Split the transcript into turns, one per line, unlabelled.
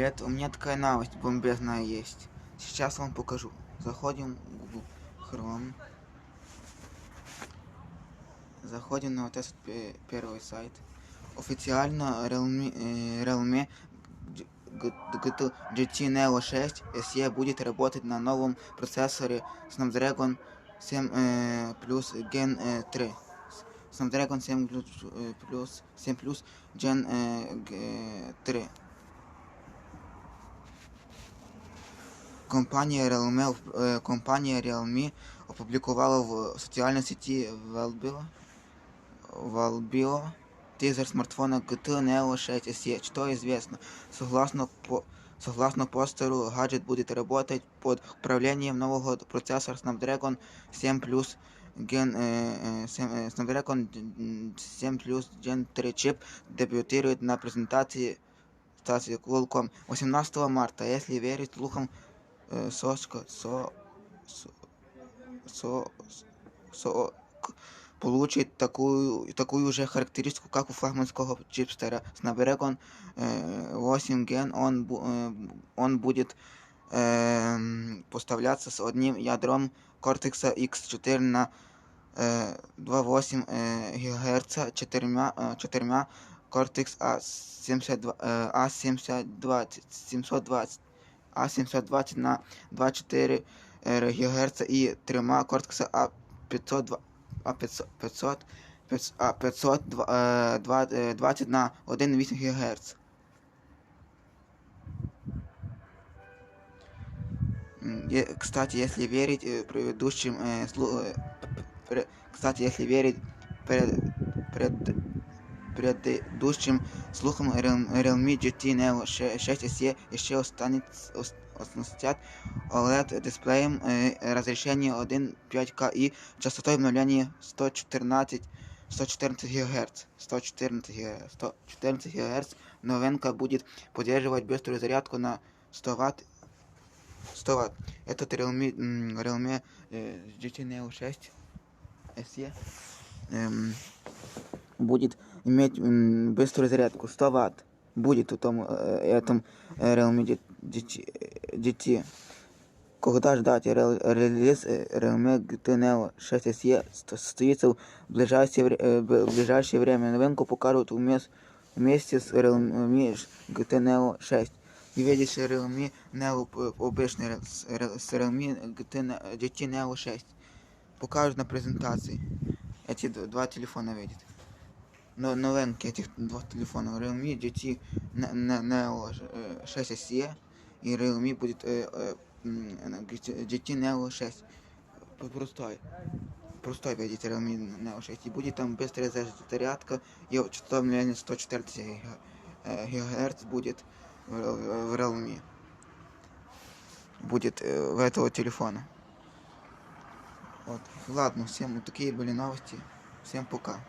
привет! У меня такая новость бомбезная есть. Сейчас вам покажу. Заходим в Google Chrome. Заходим на вот этот пе- первый сайт. Официально Realme, э, Realme G- G- GT GT Neo 6 SE будет работать на новом процессоре Snapdragon 7 э, плюс Gen э, 3. Snapdragon 7 плюс, э, плюс 7 плюс Gen э, G- 3. Компанія Realme, е, компанія Realme опублікувала в соціальній сеті Valbio, Valbio тизер смартфона GT Neo 6 SE. Что известно? Согласно, по, согласно постеру, гаджет будет работать под управлением нового процессора Snapdragon 7 Plus Gen, э, э, 7, э, Snapdragon 7 Plus Gen 3 чип дебютирует на презентации стации Qualcomm 18 марта. Если верить слухам, э, Сошка, со, со, со, со, к- получит такую, такую же характеристику, как у флагманского чипстера Snapdragon э, 8 Gen. Он, бу- э, он будет эм, поставляться с одним ядром Cortex X4 на э, 2,8 э, ГГц, четырьмя, э, четырьмя Cortex A72, э, A720, 720, A720 на 2,4 э, ГГц и тремя Cortex A500, A500, 500, 500, A500 два- э, два- э, 20 на 1,8 ГГц. М, е- Кстати, если верить э, предыдущим, э, слу- э, пре- кстати, если верить пред, пред, предыдущим слухам Real- Realme GT Neo 6 SE еще останется, ос- оснастят OLED дисплеем э, разрешение 1.5К и частотой обновления 114 114 ГГц. 114 ГГц. 114 ГГц. Новинка будет поддерживать быструю зарядку на 100 Вт 100 Вт. Этот Realme, м, Realme э, GT Neo 6 SE эм, будет иметь м, быструю зарядку 100 Вт. Будет у том, э, этом э, Realme G- GT, GT. Когда ждать рел- релиз э, Realme GT Neo 6 SE ст- состоится в ближайшее, вре- э, в ближайшее время. Новинку покажут вмес- вместе с Realme GT Neo 6. И видишь Realme Neo п- обычный ре- с ре- с Realme GT, Ne- GT Neo 6. Покажут на презентации. Эти д- два телефона видят. Но новинки этих двух телефонов. Realme GT Ne- Ne- Neo э, 6 SE и Realme будет э, э, м, GT GT Neo 6. П- Простой. Простой видите Realme Neo 6. И будет там быстрая зарядка и частота обновления 114 ГГ- э, ГГц будет в, в- в Realme. Будет э, в этого телефона. Вот. Ладно, всем вот такие были новости. Всем пока.